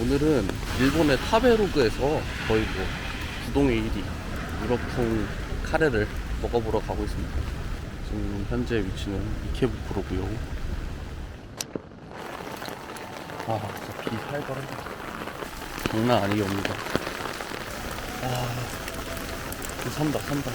오늘은 일본의 타베로그에서 거의 뭐 구동의 1위 유럽풍 카레를 먹어보러 가고 있습니다. 지금 현재 위치는 이케부쿠로고요. 아, 진짜 비 살벌하다. 장난 아니게 옵니다. 아, 비 산다, 산다.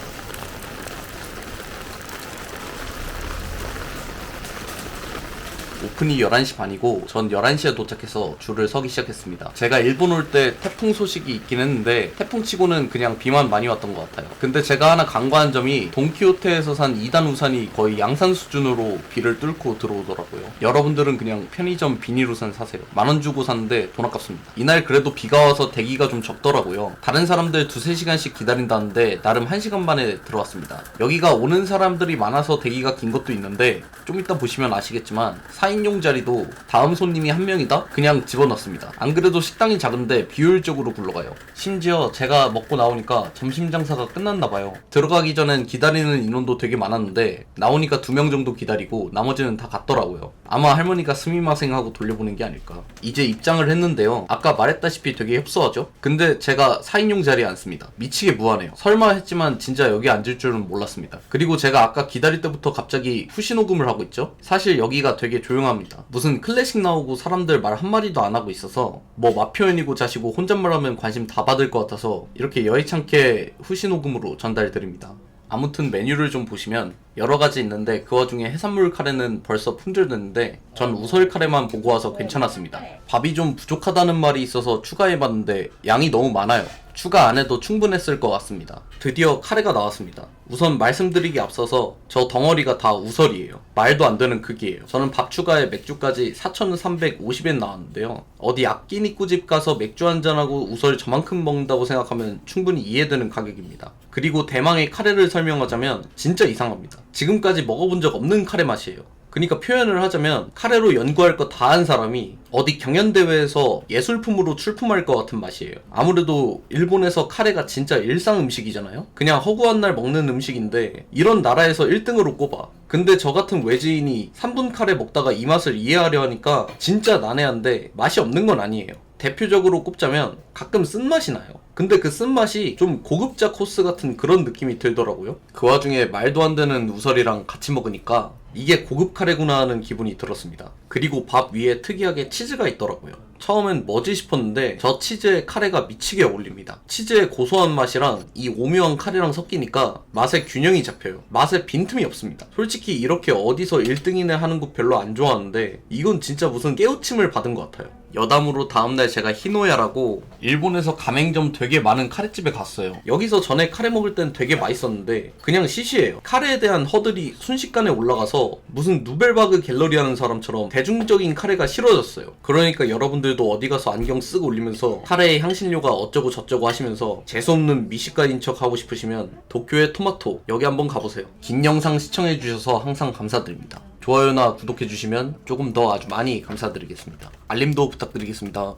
오픈이 11시 반이고 전 11시에 도착해서 줄을 서기 시작했습니다. 제가 일본 올 때 태풍 소식이 있긴 했는데 태풍 치고는 그냥 비만 많이 왔던 것 같아요. 근데 제가 하나 간과한 점이 돈키호테에서 산 2단 우산이 거의 양산 수준으로 비를 뚫고 들어오더라고요. 여러분들은 그냥 편의점 비닐 우산 사세요. 만원 주고 샀는데 돈 아깝습니다. 이날 그래도 비가 와서 대기가 좀 적더라고요. 다른 사람들 두세 시간씩 기다린다는데 나름 1시간 만에 들어왔습니다. 여기가 오는 사람들이 많아서 대기가 긴 것도 있는데 좀 이따 보시면 아시겠지만 4인용 자리도 다음 손님이 한 명이다? 그냥 집어넣습니다. 안 그래도 식당이 작은데 비효율적으로 굴러가요. 심지어 제가 먹고 나오니까 점심 장사가 끝났나 봐요. 들어가기 전엔 기다리는 인원도 되게 많았는데 나오니까 두 명 정도 기다리고 나머지는 다 갔더라고요. 아마 할머니가 스미마생 하고 돌려보는 게 아닐까. 이제 입장을 했는데요. 아까 말했다시피 되게 협소하죠? 근데 제가 4인용 자리에 앉습니다. 미치게 무하네요. 설마 했지만 진짜 여기 앉을 줄은 몰랐습니다. 그리고 제가 아까 기다릴 때부터 갑자기 후시녹음을 하고 있죠? 사실 여기가 되게 조용 합니다. 무슨 클래식 나오고 사람들 말 한마디도 안 하고 있어서 뭐 맛표현이고 자시고 혼잣말하면 관심 다 받을 것 같아서 이렇게 여의찮게 후시 녹음으로 전달드립니다. 아무튼 메뉴를 좀 보시면 여러 가지 있는데 그 와중에 해산물 카레는 벌써 품절됐는데 전 우설 카레만 보고 와서 괜찮았습니다. 밥이 좀 부족하다는 말이 있어서 추가해봤는데 양이 너무 많아요. 추가 안 해도 충분했을 것 같습니다. 드디어 카레가 나왔습니다. 우선 말씀드리기 앞서서 저 덩어리가 다 우설이에요. 말도 안 되는 크기예요. 저는 밥 추가에 맥주까지 4,350엔 나왔는데요. 어디 악기니꾸집 가서 맥주 한잔하고 우설 저만큼 먹는다고 생각하면 충분히 이해되는 가격입니다. 그리고 대망의 카레를 설명하자면 진짜 이상합니다. 지금까지 먹어본 적 없는 카레 맛이에요. 그러니까 표현을 하자면 카레로 연구할 거다한 사람이 어디 경연대회에서 예술품으로 출품할 것 같은 맛이에요. 아무래도 일본에서 카레가 진짜 일상 음식이잖아요? 그냥 허구한 날 먹는 음식인데 이런 나라에서 1등으로 꼽아. 근데 저 같은 외지인이 3분 카레 먹다가 이 맛을 이해하려 하니까 진짜 난해한데 맛이 없는 건 아니에요. 대표적으로 꼽자면 가끔 쓴맛이 나요. 근데 그 쓴맛이 좀 고급자 코스 같은 그런 느낌이 들더라고요. 그 와중에 말도 안 되는 우설이랑 같이 먹으니까 이게 고급 카레구나 하는 기분이 들었습니다. 그리고 밥 위에 특이하게 치즈가 있더라고요. 처음엔 뭐지 싶었는데 저 치즈에 카레가 미치게 어울립니다. 치즈의 고소한 맛이랑 이 오묘한 카레랑 섞이니까 맛의 균형이 잡혀요. 맛에 빈틈이 없습니다. 솔직히 이렇게 어디서 1등이네 하는 거 별로 안 좋아하는데 이건 진짜 무슨 깨우침을 받은 것 같아요. 여담으로 다음날 제가 히노야라고 일본에서 가맹점 되게 많은 카레집에 갔어요. 여기서 전에 카레 먹을 땐 되게 맛있었는데 그냥 시시해요. 카레에 대한 허들이 순식간에 올라가서 무슨 누벨바그 갤러리 하는 사람처럼 대중적인 카레가 싫어졌어요. 그러니까 여러분들도 어디 가서 안경 쓰고 올리면서 카레의 향신료가 어쩌고 저쩌고 하시면서 재수없는 미식가인 척 하고 싶으시면 도쿄의 토마토 여기 한번 가보세요. 긴 영상 시청해주셔서 항상 감사드립니다. 좋아요나 구독해주시면 조금 더 아주 많이 감사드리겠습니다. 알림도 부탁드리겠습니다.